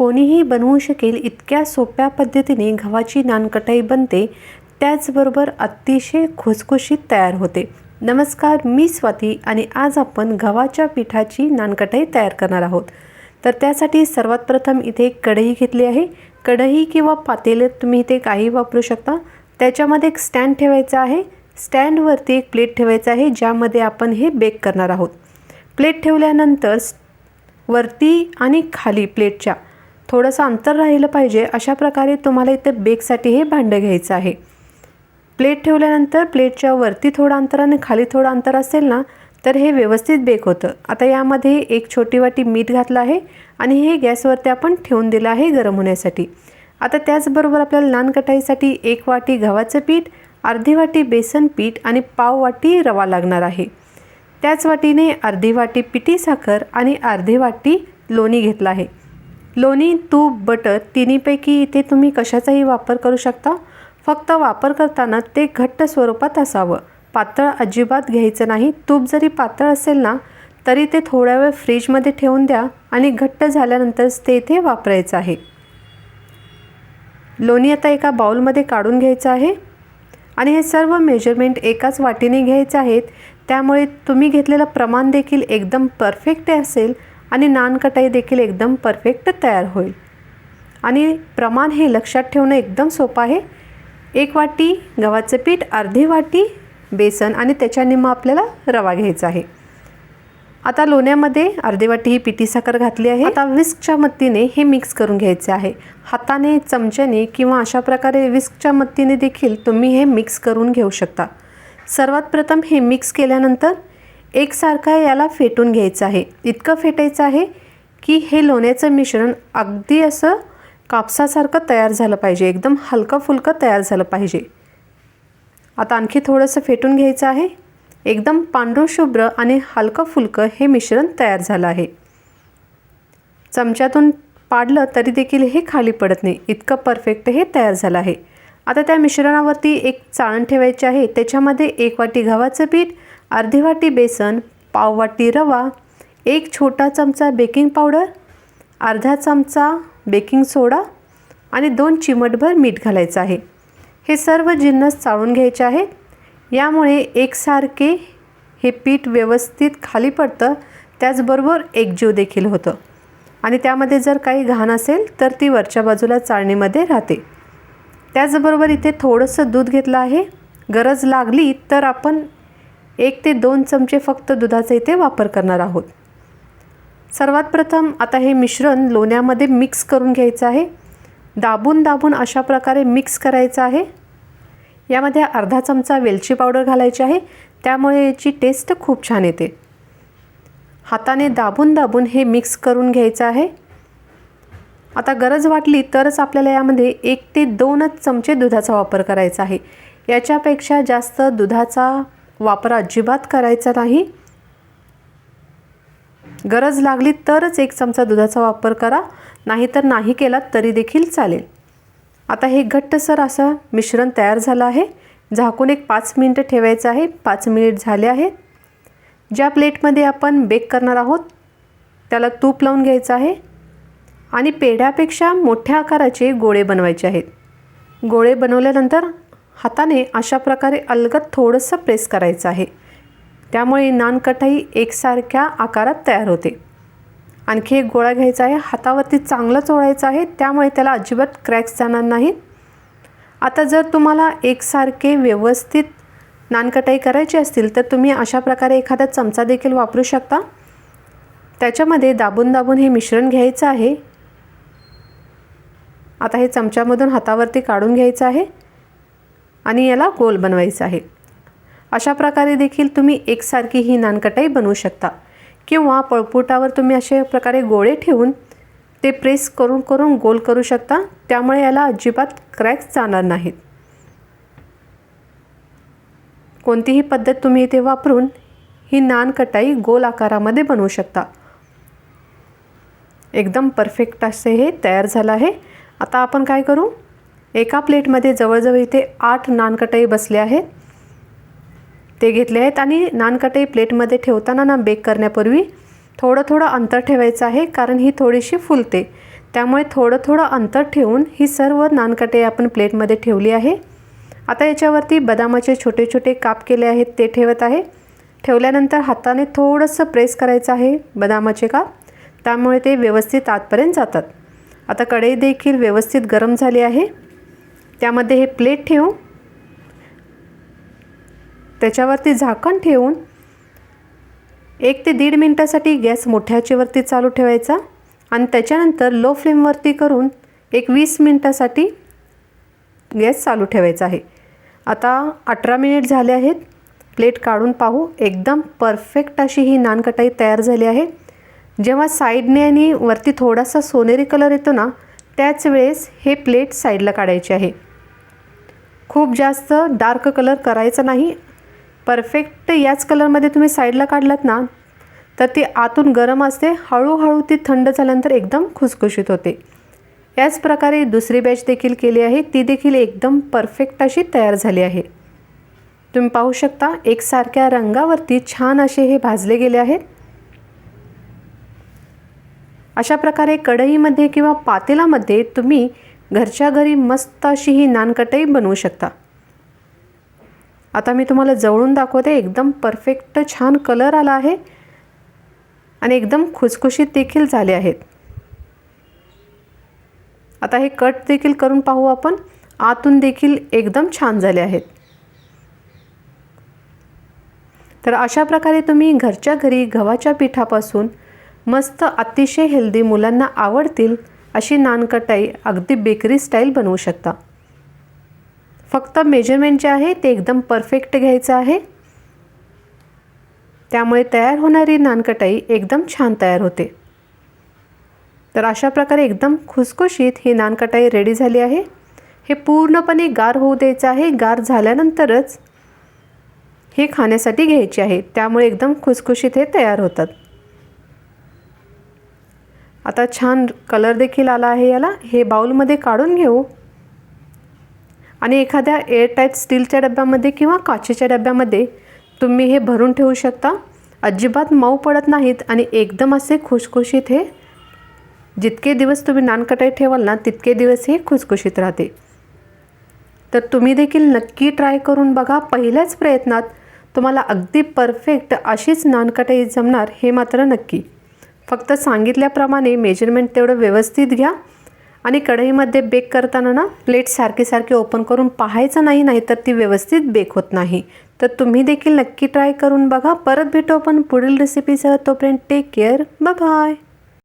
कोणीही बनवू शकेल इतक्या सोप्या पद्धतीने गव्हाची नानकटाई बनते त्याचबरोबर अतिशय खुसखुशीत तयार होते. नमस्कार मी स्वाती आणि आज आपण गव्हाच्या पिठाची नानकटाई तयार करणार आहोत. तर त्यासाठी सर्वात प्रथम इथे एक कढई घेतली आहे. कढई किंवा पातेलं तुम्ही इथे काही वापरू शकता. त्याच्यामध्ये एक स्टँड ठेवायचा आहे. स्टँडवरती एक प्लेट ठेवायचं आहे ज्यामध्ये आपण हे बेक करणार आहोत. प्लेट ठेवल्यानंतर वरती आणि खाली प्लेटच्या थोडंसं अंतर राहिलं पाहिजे अशा प्रकारे तुम्हाला इथं बेकसाठी हे भांडं घ्यायचं आहे. प्लेट ठेवल्यानंतर प्लेटच्या वरती थोडं अंतर आणि खाली थोडं अंतर असेल ना तर हे व्यवस्थित बेक होतं. आता यामध्ये एक छोटी वाटी मीठ घातलं आहे आणि हे गॅसवरती आपण ठेवून दिलं आहे गरम होण्यासाठी. आता त्याचबरोबर आपल्याला नान कटाईसाठी एक वाटी गव्हाचं पीठ अर्धी वाटी बेसन पीठ आणि पाव वाटी रवा लागणार आहे. त्याच वाटीने अर्धी वाटी पिठी साखर आणि अर्धी वाटी लोणी घेतलं आहे. लोणी तूप बटर तिन्हीपैकी इथे तुम्ही कशाचाही वापर करू शकता. फक्त वापर करताना ते घट्ट स्वरूपात असावं. पातळ अजिबात घ्यायचं नाही. तूप जरी पातळ असेल ना तरी ते थोड्या वेळ फ्रीजमध्ये ठेवून द्या आणि घट्ट झाल्यानंतरच ते इथे वापरायचं आहे. लोणी आता एका बाउलमध्ये काढून घ्यायचं आहे. आणि हे सर्व मेजरमेंट एकाच वाटीने घ्यायचे आहेत. त्यामुळे तुम्ही घेतलेलं प्रमाण देखील एकदम परफेक्ट असेल. आणि नानकटाई देखील एकदम परफेक्ट तयार होईल. आणि प्रमाण हे लक्षात ठेवणं एकदम सोपं आहे. एक वाटी गव्हाचं पीठ अर्धी वाटी बेसन आणि त्याच्या निम्म आपल्याला रवा घ्यायचा आहे. आता लोण्यामध्ये अर्धी वाटी ही पिठी साखर घातली आहे. आता विस्कच्या मदतीने हे मिक्स करून घ्यायचे आहे. हाताने चमच्याने किंवा अशा प्रकारे विस्कच्या मदतीने देखील तुम्ही हे मिक्स करून घेऊ शकता. सर्वात प्रथम हे मिक्स केल्यानंतर एकसारखा याला फेटून घ्यायचं आहे. इतकं फेटायचं आहे की हे लोण्याचं मिश्रण अगदी असं कापसासारखं तयार झालं पाहिजे. एकदम हलकं फुलकं तयार झालं पाहिजे. आता आणखी थोडंसं फेटून घ्यायचं आहे. एकदम पांढरं शुभ्र आणि हलकं फुलकं हे मिश्रण तयार झालं आहे. चमच्यातून पाडलं तरी देखील हे खाली पडत नाही. इतकं परफेक्ट हे तयार झालं आहे. आता त्या मिश्रणावरती एक चाळण ठेवायची आहे. त्याच्यामध्ये एक वाटी गव्हाचं पीठ अर्धी वाटी बेसन पाव वाटी रवा एक छोटा चमचा बेकिंग पावडर अर्धा चमचा बेकिंग सोडा आणि दोन चिमटभर मीठ घालायचं आहे. हे सर्व जिन्नस चाळून घ्यायचे आहे यामुळे एकसारखे हे पीठ व्यवस्थित खाली पडतं त्याचबरोबर एकजीव देखील होतं. आणि त्यामध्ये जर काही घाण असेल तर ती वरच्या बाजूला चाळणीमध्ये राहते. त्याचबरोबर इथे थोडंसं दूध घेतलं आहे. गरज लागली तर आपण एक ते दोन चमचे फक्त दुधाचा इथे वापर करणार आहोत. सर्वात प्रथम आता हे मिश्रण लोण्यामध्ये मिक्स करून घ्यायचं आहे. दाबून दाबून अशा प्रकारे मिक्स करायचं आहे. यामध्ये अर्धा चमचा वेलची पावडर घालायची आहे. त्यामुळे याची टेस्ट खूप छान येते. हाताने दाबून दाबून हे मिक्स करून घ्यायचं आहे. आता गरज वाटली तरच आपल्याला यामध्ये एक ते दोनच चमचे दुधाचा वापर करायचा आहे. याच्यापेक्षा जास्त दुधाचा वापर अजिबात करायचा नाही. गरज लागली तरच एक चमचा दुधाचा वापर करा नाहीतर नाही केला तरी देखील चालेल. आता हे घट्टसर असं मिश्रण तयार झालं आहे. झाकून एक पाच मिनटं ठेवायचं आहे. पाच मिनिट झाले आहेत. ज्या प्लेटमध्ये आपण बेक करणार आहोत त्याला तूप लावून घ्यायचं आहे. आणि पेढ्यापेक्षा मोठ्या आकाराचे गोळे बनवायचे आहेत. गोळे बनवल्यानंतर हाताने अशा प्रकारे अलगद थोडंसं प्रेस करायचं आहे. त्यामुळे नानकटाई एकसारख्या आकारात तयार होते. आणखी एक गोळा घ्यायचा आहे. हातावरती चांगलं चोळायचं आहे. त्यामुळे त्याला अजिबात क्रॅक्स जाणार नाही आता जर तुम्हाला एकसारखे व्यवस्थित नानकटाई करायची असतील तर तुम्ही अशा प्रकारे एखादा चमचा देखील वापरू शकता. त्याच्यामध्ये दाबून दाबून हे मिश्रण घ्यायचं आहे. आता हे चमच्यामधून हातावरती काढून घ्यायचं आहे आणि याला गोल बनवायचं आहे. अशा प्रकारे देखील तुम्ही एकसारखी ही नानकटाई बनवू शकता. किंवा पळपुटावर तुम्ही अशा प्रकारे गोळे ठेवून ते प्रेस करून करून गोल करू शकता. त्यामुळे याला अजिबात क्रॅक्स जाणार नाहीत. कोणतीही पद्धत तुम्ही इथे वापरून ही नानकटाई गोल आकारामध्ये बनवू शकता. एकदम परफेक्ट असे हे तयार झालं आहे. आता आपण काय करू? एका प्लेटमध्ये जवळजवळ इथे आठ नानकटाई बसले आहेत. ते घेतले आहेत आणि नानकटाई प्लेटमध्ये ठेवताना ना बेक करण्यापूर्वी थोडं थोडं अंतर ठेवायचं आहे कारण ही थोडीशी फुलते. त्यामुळे थोडं थोडं अंतर ठेवून ही सर्व नानकटे आपण प्लेटमध्ये ठेवली आहे. आता याच्यावरती बदामाचे छोटे छोटे काप केले आहेत ते ठेवत आहे. ठेवल्यानंतर हाताने थोडंसं प्रेस करायचं आहे बदामाचे काप. त्यामुळे ते व्यवस्थित आतपर्यंत जातात. आता कढई देखील व्यवस्थित गरम झाली आहे. त्यामध्ये हे प्लेट ठेवू त्याच्यावरती झाकण ठेवून एक ते दीड मिनटासाठी गॅस मोठ्याचेवरती चालू ठेवायचा आणि त्याच्यानंतर लो फ्लेमवरती करून एक वीस मिनटासाठी गॅस चालू ठेवायचा आहे. आता अठरा मिनिट झाले आहेत. प्लेट काढून पाहू. एकदम परफेक्ट अशी ही नानकटाई तयार झाली आहे. जेव्हा साईडने आणि वरती थोडासा सोनेरी कलर येतो ना त्याच वेळेस हे प्लेट साईडला काढायचे आहे. खूप जास्त डार्क कलर करायचा नाही. परफेक्ट याच कलरमध्ये तुम्ही साईडला काढलात ना तर ती आतून गरम असते. हळूहळू ती थंड झाल्यानंतर एकदम खुसखुशीत होते. याच प्रकारे दुसरी बॅच देखील केली आहे. ती देखील एकदम परफेक्ट अशी तयार झाली आहे. तुम्ही पाहू शकता एकसारख्या रंगावरती छान असे हे भाजले गेले आहेत. अशा प्रकारे कढईमध्ये किंवा पातेलामध्ये तुम्ही घरच्या घरी मस्त अशी ही नानकटई बनवू शकता. आता मी तुम्हाला जवळून दाखवते एकदम परफेक्ट छान कलर आला आहे आणि एकदम खुसखुशीत देखील झाले आहेत. आता हे कट देखील करून पाहू आपण आतून देखील एकदम छान झाले आहेत. तर अशा प्रकारे तुम्ही घरच्या घरी गव्हाच्या पिठापासून मस्त अतिशय हेल्दी मुलांना आवडतील अशी नानकटाई अगदी बेकरी स्टाईल बनवू शकता. फक्त मेजरमेंट जे आहे ते एकदम परफेक्ट घ्यायचं आहे. त्यामुळे तयार होणारी नानकटाई एकदम छान तयार होते. तर अशा प्रकारे एकदम खुसखुशीत ही नानकटाई रेडी झाली आहे. हे पूर्णपणे गार होऊ द्यायचं आहे. गार झाल्यानंतरच हे खाण्यासाठी घ्यायचे आहे. त्यामुळे एकदम खुसखुशीत हे तयार होतात. आता छान कलर देखील आला आहे याला. हे बाउलमध्ये काढून घेऊ. आणि एखाद्या एअरटाईट स्टीलच्या डब्यामध्ये किंवा काचेच्या डब्यामध्ये तुम्ही हे भरून ठेवू शकता. अजिबात मऊ पडत नाहीत आणि एकदम असे खुशखुशीत हे. जितके दिवस तुम्ही नानकटाई ठेवाल ना तितके दिवस हे खुसखुशीत राहते. तर तुम्ही देखील नक्की ट्राय करून बघा पहिल्याच प्रयत्नात. तुम्हाला अगदी परफेक्ट अशीच नानकटाई जमणार हे मात्र नक्की. फक्त सांगितल्याप्रमाणे मेजरमेंट तेवढं व्यवस्थित घ्या. आणि कढईमध्ये बेक करताना ना प्लेट सारखी सारखी ओपन करून पाहायचं नाही नाही तर ती व्यवस्थित बेक होत नाही. तर तुम्ही देखील नक्की ट्राय करून बघा. परत भेटू आपण पुढील रेसिपीसह तोपर्यंत टेक केअर बाय